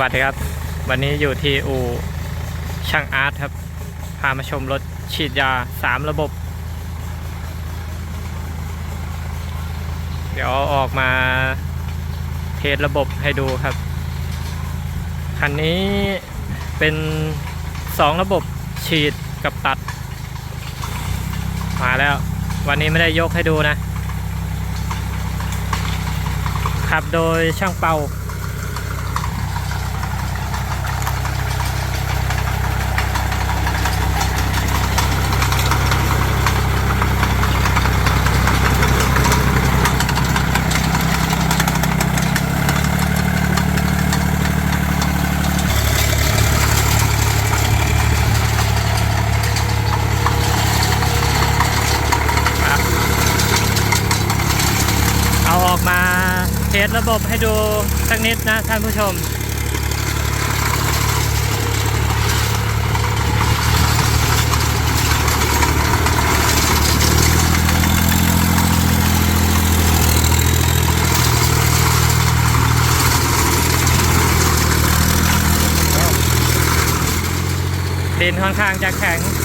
วัสดีครับ วันนี้อยู่ที่อู่ช่างอาร์ตครับ พามาชมรถฉีดยา 3 ระบบ เดี๋ยวออกมาเทสระบบให้ดูครับ คันนี้เป็น 2 ระบบฉีดกับตัด มาแล้ว วันนี้ไม่ได้ยกให้ดูนะขับโดยช่างเปา อาออกมาเทสระบบให้ดูสักนิดนะท่านผู้ชมดินค่อนข้างจะแข็ง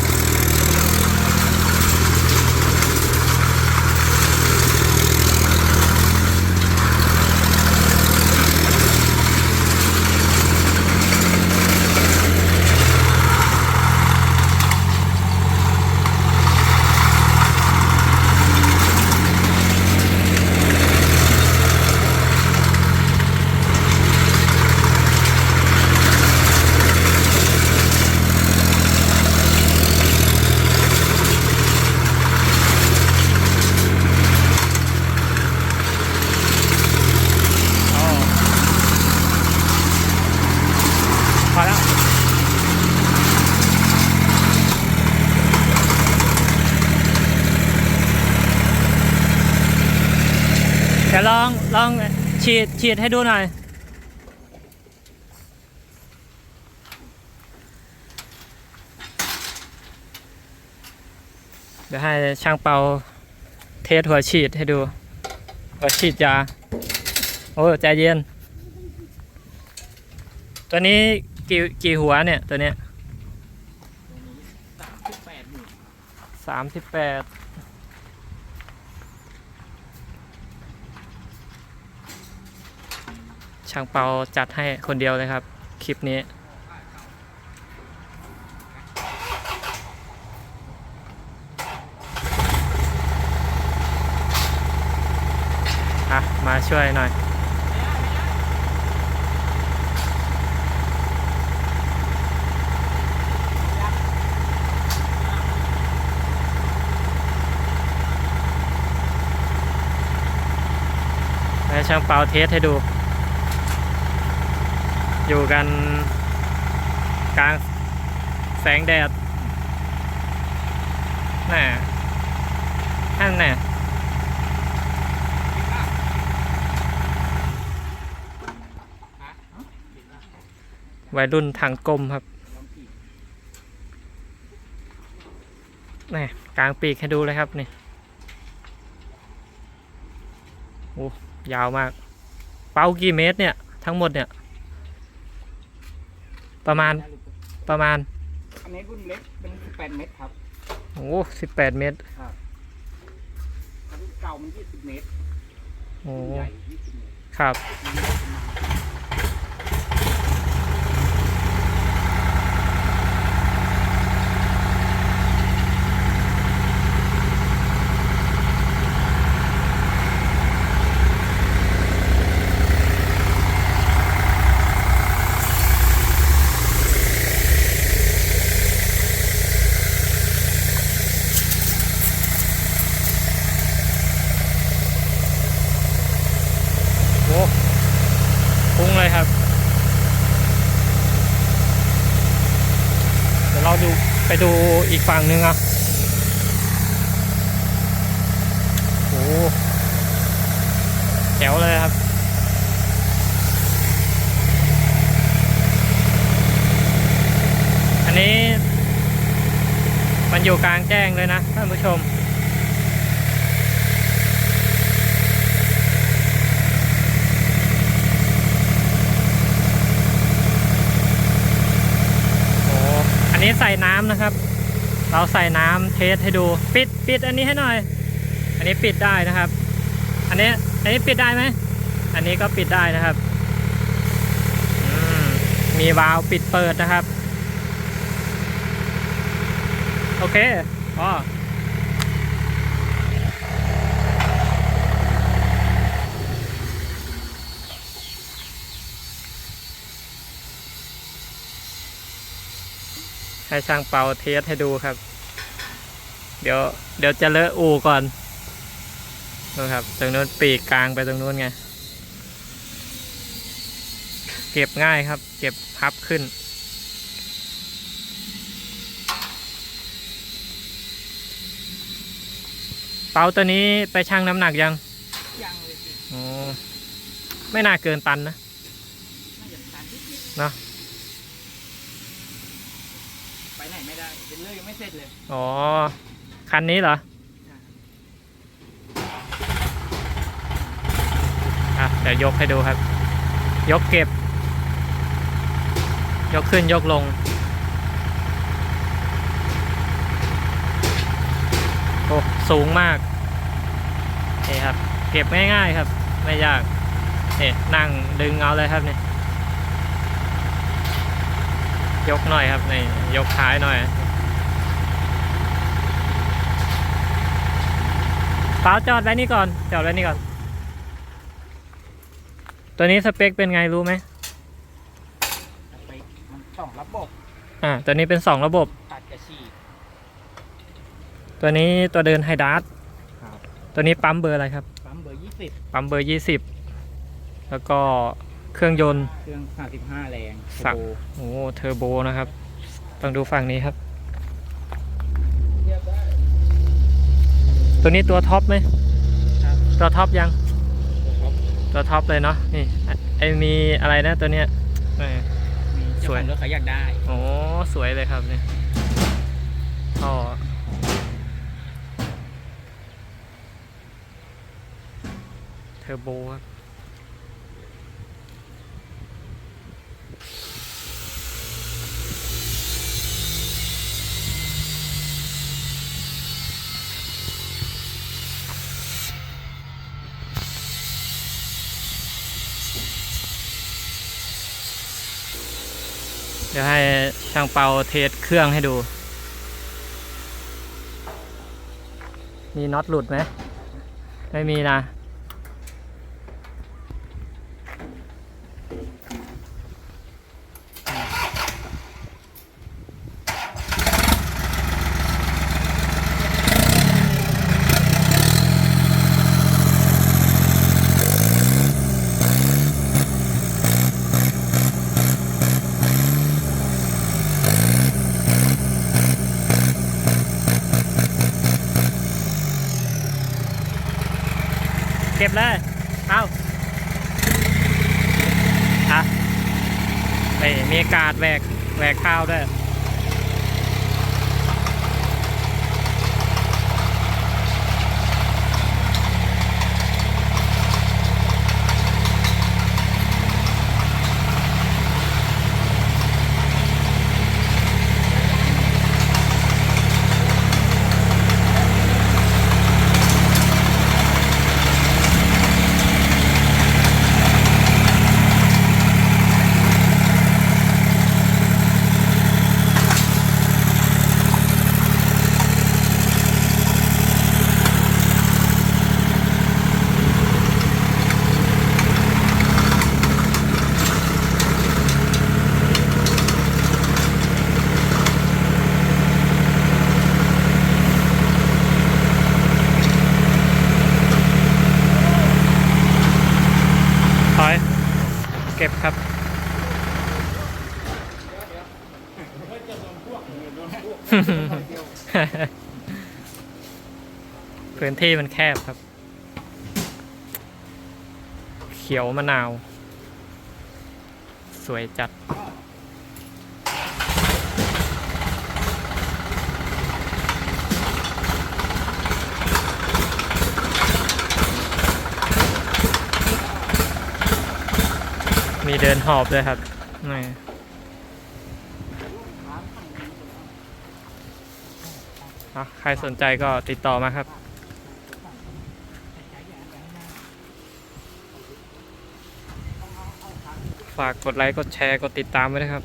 ลองลองฉีดฉีดให้ดูหน่อยเดี๋ยวให้ช่างเป่าเทสหัวฉีดให้ดู หัวฉีดยา โอ้ใจเย็น ตัวนี้กี่กี่หัวเนี่ยตัวเนี้ยสามสิบแปด ช่างเปาจัดให้คนเดียวเลยครับ คลิปนี้ อะ มาช่วยหน่อยให้ช่างเปาเทสให้ดู อยู่กันกลางแสงแดดน่ะนั่นน่ะวัยรุ่นทางกลมครับนี่กลางปีกให้ดูเลยครับนี่โอ้ยาวมาก เป้ากี่เมตรเนี่ย ทั้งหมดเนี่ย ประมาณประมาณ อันนี้รุ่นเล็กเป็น18เมตรครับ โอ้สิบแปดเมตรถ้ารุ่นเก่ามัน20เมตรโอ้ รุ่นใหญ่20เมตรครับอันนี้ประมาณ โอ้พุ่งเลยครับ เราดูไปดูอีกฝั่งหนึ่งอะโอ้แถวเลยครับอันนี้มันอยู่กลางแจ้งเลยนะท่านผู้ชม นี้ใส่น้ำนะครับ เราใส่น้ำเทสให้ดู ปิดปิดอันนี้ให้หน่อย อันนี้ปิดได้นะครับ อันนี้อันนี้ปิดได้ไหม อันนี้ก็ปิดได้นะครับ มีวาล์วปิดเปิดนะครับ โอเคพอ ให้ช่างเป่าเทสให้ดูครับ เดี๋ยวเดี๋ยวจะเลอะอูก่อนนะครับตรงนู้นปีกกลางไปตรงนู้นไง เก็บง่ายครับ เก็บพับขึ้น เปาตัวนี้ไปชั่งน้ำหนักยัง ยังเลยสิอ๋อไม่น่าเกินตันนะน่าจะทานที่นิดเนอะ ไปไหนไม่ได้ เป็นเสร็จเลย อ๋อ คันนี้เหรออะเดี๋ยวยกให้ดูครับ ยกเก็บ ยกขึ้นยกลง โอ้สูงมากนี่ครับ เก็บง่ายๆครับ ไม่ยากนี่นั่งดึงเอาเลยครับนี่ยกหน่อยครับนี่ยกท้ายหน่อย ปล่าจอดไว้นี่ก่อน จอดไว้นี่ก่อน ตัวนี้สเปคเป็นไงรู้ไหมไปมันต้องระบบอ่า ตัวนี้เป็นสองระบบ ตัดกระชีดตัวนี้ตัวเดินไฮดาร์ครับตัวนี้ปั๊มเบอร์อะไรครับ ปั๊มเบอร์ยี่สิบปั๊มเบอร์ยี่สิบแล้วก็เครื่องยนต์ เครื่องห้าสิบห้าแรงสัก โอ้โหโอ้เทอร์โบนะครับต้องดูฝั่งนี้ครับ ตัวนี้ตัวท็อปไหมครับตัวท็อปยังครับตัวท็อปเลยเนาะนี่ไอมีอะไรนะตัวเนี้ยเออมีเจ้าสวยของรถเขาอยากได้โอ้สวยเลยครับเนี่ยท่อเทอร์โบครับ เดี๋ยวให้ช่างเปาเทสเครื่องให้ดู มีน็อตหลุดไหม ไม่มีนะ เก็บเลยเอาอะเฮ้ยมีอากาศแหวกแหวกข้าวด้วย ถอย เก็บครับพื้นที่มันแคบครับ เขียวมะนาว สวยจัด นหอบเลยครับนี่ใครสนใจก็ติดต่อมาครับฝากกดไลค์ กดแชร์ กดติดตามไว้นะครับ